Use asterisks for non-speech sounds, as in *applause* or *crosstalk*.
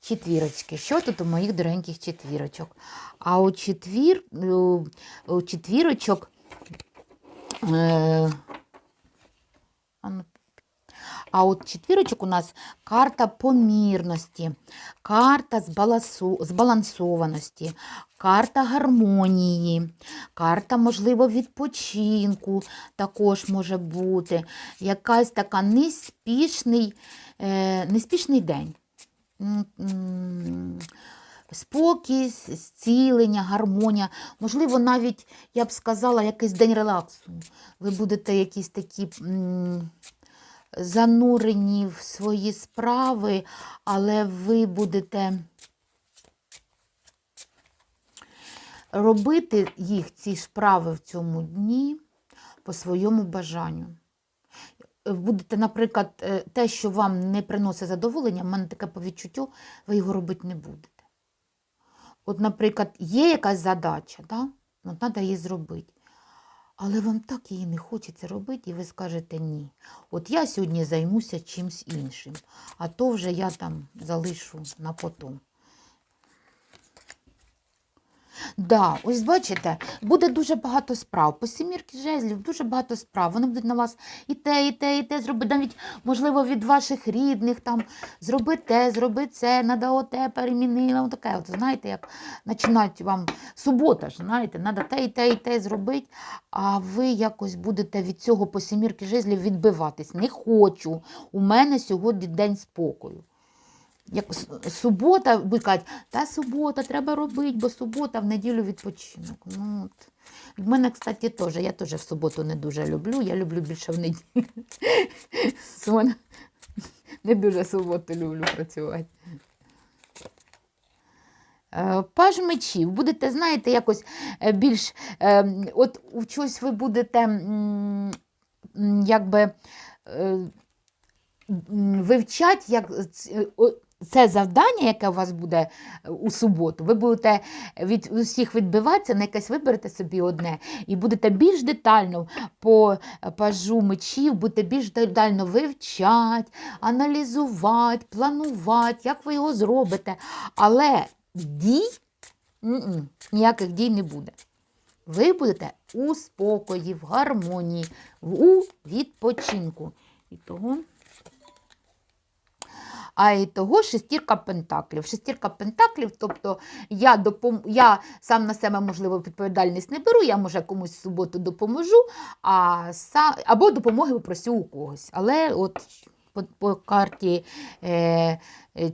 четвірочки. Що тут у моїх дорогеньких четвірочок? А у, четвір, у, четвірочок. Е, а ну, а от четвірочок у нас карта помірності, карта збалансу, збалансованості, карта гармонії, карта, можливо, відпочинку також може бути. Якась така неспішний, е, неспішний день. Спокій, зцілення, гармонія, можливо, навіть, я б сказала, якийсь день релаксу. Ви будете якісь такі занурені в свої справи, але ви будете робити їх, ці справи в цьому дні по своєму бажанню. Будете, наприклад, е, те, що вам не приносить задоволення, в мене таке по відчуттю, ви його робити не будете. От, наприклад, є якась задача, да? от треба її зробити. Але вам так її не хочеться робити, і ви скажете ні. От я сьогодні займуся чимсь іншим, а то вже я там залишу на потом. Да, ось бачите, буде дуже багато справ. По сімірки жезлів дуже багато справ. Вони будуть на вас і те, і те, і те зробити. Навіть, можливо, від ваших рідних там зроби те, зроби це, надо оте, перемінила. Таке, от, знаєте, як починають вам субота ж, знаєте, треба те, і те, і те зробити, а ви якось будете від цього по сімірки жезлів відбиватись. Не хочу. У мене сьогодні день спокою. Як субота, ви кажуть, та субота треба робити, бо субота в неділю відпочинок. Ну, от. В мене, кстати, теж. Я теж в суботу не дуже люблю. Я люблю більше в неділю. *laughs* Не дуже суботу люблю працювати. Е, Паж мечів. Будете, знаєте, якось е, більш. е, От у чогось ви будете якби. вивчать, як це завдання, яке у вас буде е, у суботу, ви будете від усіх відбиватися, на якесь виберете собі одне, і будете більш детально по е, пажу мечів, будете більш детально вивчати, аналізувати, планувати, як ви його зробите. Але дій ніяких дій не буде. Ви будете у спокої, в гармонії, у відпочинку. І того а і того шестірка пентаклів. Шестірка пентаклів, тобто я, допом... я сам на себе, можливо, відповідальність не беру, я, може, комусь в суботу допоможу, а сам... або допомоги попросю у когось. Але от по, по карті е, е,